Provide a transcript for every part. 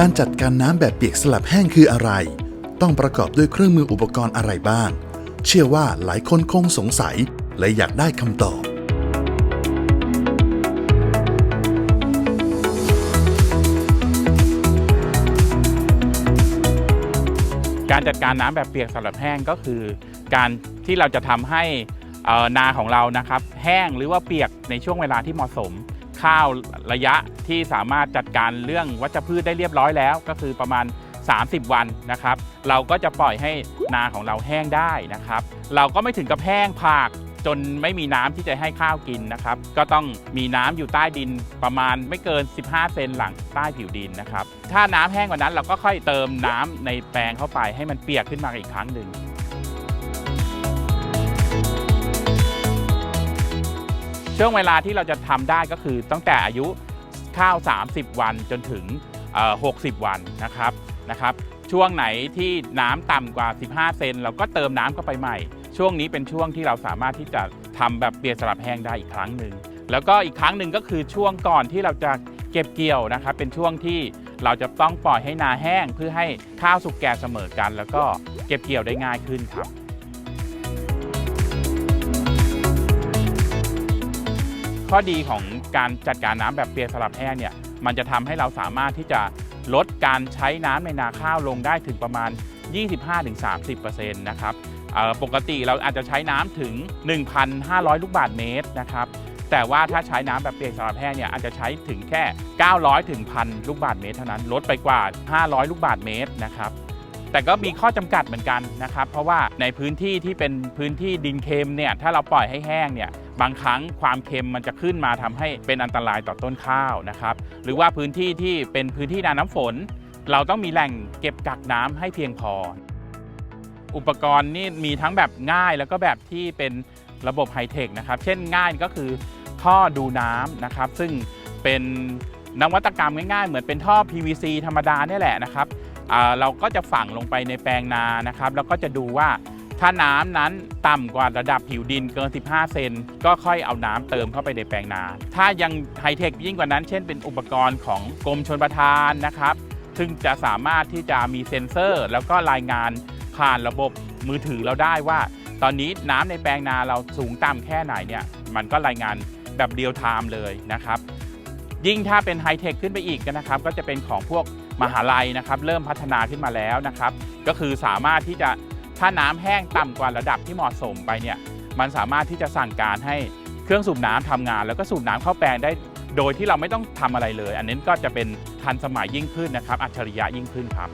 การจัดการน้ำแบบเปียกสลับแห้งคืออะไร ต้องประกอบด้วยเครื่องมืออุปกรณ์อะไรบ้าง เชื่อว่าหลายคนคงสงสัยและอยากได้คำตอบ การจัดการน้ำแบบเปียกสำหรับแห้งก็คือ การที่เราจะทำให้นาของเรานะครับ แห้งหรือว่าเปียกในช่วงเวลาที่เหมาะสม ข้าวระยะที่สามารถจัดการเรื่องวัชพืชได้เรียบร้อยแล้ว ก็คือประมาณ 30 วันนะครับ เราก็จะปล่อยให้นาของเราแห้งได้นะครับ เราก็ไม่ถึงกับแห้งผากจนไม่มีน้ำที่จะให้ข้าวกินนะครับ ก็ต้องมีน้ำอยู่ใต้ดินประมาณไม่เกิน 15 เซนหลังใต้ผิวดินนะครับ ถ้าน้ำแห้งกว่านั้นเราก็ค่อยเติมน้ำในแปลงเข้าไปให้มันเปียกขึ้นมาอีกครั้งหนึ่ง ช่วงเวลาที่เราจะทำได้ก็คือตั้งแต่อายุข้าว 30 วันจนถึง 60 วันนะครับนะครับช่วงไหนที่น้ำต่ำกว่า 15 เซนเราก็เติมน้ำเข้าไปใหม่ ช่วงนี้เป็นช่วงที่เราสามารถที่จะทำแบบเปียกสลับแห้งได้อีกครั้งหนึ่งแล้วก็อีกครั้งหนึ่งก็คือช่วงก่อนที่เราจะเก็บเกี่ยวนะครับเป็นช่วงที่เราจะต้องปล่อยให้นาแห้งเพื่อให้ข้าวสุกแก่เสมอกัน แล้วก็เก็บเกี่ยวได้ง่ายขึ้นครับ ข้อดีของการจัดการน้ำแบบเปียกสลับแห้งเนี่ยมันจะทำให้เราสามารถที่จะลดการใช้น้ำในนาข้าวลงได้ถึงประมาณ 25-30%นะครับเอ่อปกติเราอาจจะใช้น้ำถึง 1,500 ลูกบาศก์เมตรนะครับแต่ว่าถ้าใช้น้ำแบบเปียกสลับแห้งเนี่ยอาจจะใช้ถึงแค่ 900 ถึง 1,000 ลูกบาศก์เมตรเท่านั้น ลดไปกว่า 500 ลูกบาศก์เมตรนะครับ แต่ก็มีข้อจำกัดเหมือนกันนะครับ เพราะว่าในพื้นที่ที่เป็นพื้นที่ดินเค็มเนี่ยถ้าเราปล่อยให้แห้งเนี่ยบางครั้งความเค็มมันจะขึ้นมาทำให้เป็นอันตรายต่อต้นข้าวนะครับหรือว่าพื้นที่ที่เป็นพื้นที่นาน้ำฝน เราต้องมีแหล่งเก็บกักน้ำให้เพียงพอ อุปกรณ์นี่มีทั้งแบบง่ายแล้วก็แบบที่เป็นระบบไฮเทคนะครับ เช่นง่ายก็คือท่อดูน้ำนะครับ ซึ่งเป็นนวัตกรรมง่ายๆ เหมือนเป็นท่อ PVC ธรรมดาเนี่ยแหละนะครับ เราก็จะฝังลงไปในแปลงนานะครับ แล้วก็จะดูว่าถ้าน้ำนั้นต่ำกว่าระดับผิวดินเกิน 15 เซนก็ค่อยเอาน้ำเติมเข้าไปในแปลงนา ถ้ายังไฮเทคยิ่งกว่านั้น เช่นเป็นอุปกรณ์ของกรมชนประทานนะครับ ซึ่งจะสามารถที่จะมีเซ็นเซอร์ แล้วก็รายงานผ่านระบบมือถือเราได้ว่า ตอนนี้น้ำในแปลงนาเราสูงต่ำแค่ไหนเนี่ยมันก็รายงานแบบเรียลไทม์เลยนะครับ ยิ่งถ้าเป็นไฮเทคขึ้นไปอีกนะครับ ก็จะเป็นของพวกมหาลัยนะครับ เริ่มพัฒนาขึ้นมาแล้วนะครับ ก็คือสามารถที่จะถ้าน้ำแห้งต่ำกว่าระดับที่เหมาะสมไปเนี่ยมันสามารถที่จะสั่งการให้เครื่องสูบน้ำทำงาน แล้วก็สูบน้ำเข้าแปลงได้ โดยที่เราไม่ต้องทำอะไรเลย อันนี้ก็จะเป็นทันสมัยยิ่งขึ้นนะครับ อัจฉริยะยิ่งขึ้นครับ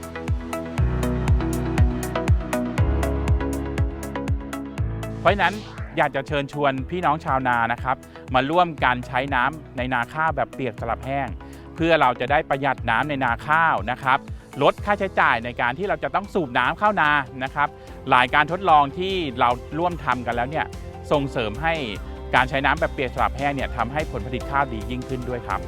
เพราะฉะนั้น อยากจะเชิญชวนพี่น้องชาวนานะครับ มาร่วมการใช้น้ำในนาข้าวแบบเปียกสลับแห้ง เพื่อเราจะได้ประหยัดน้ำในนาข้าวนะครับ ลดค่าใช้จ่ายในการที่เราจะต้องสูบน้ำเข้านานะครับ หลายการทดลองที่เราร่วมทำกันแล้วเนี่ยส่งเสริมให้การใช้น้ำแบบเปียกสลับแห้งเนี่ยทำให้ผลผลิตข้าวดียิ่งขึ้นด้วยครับ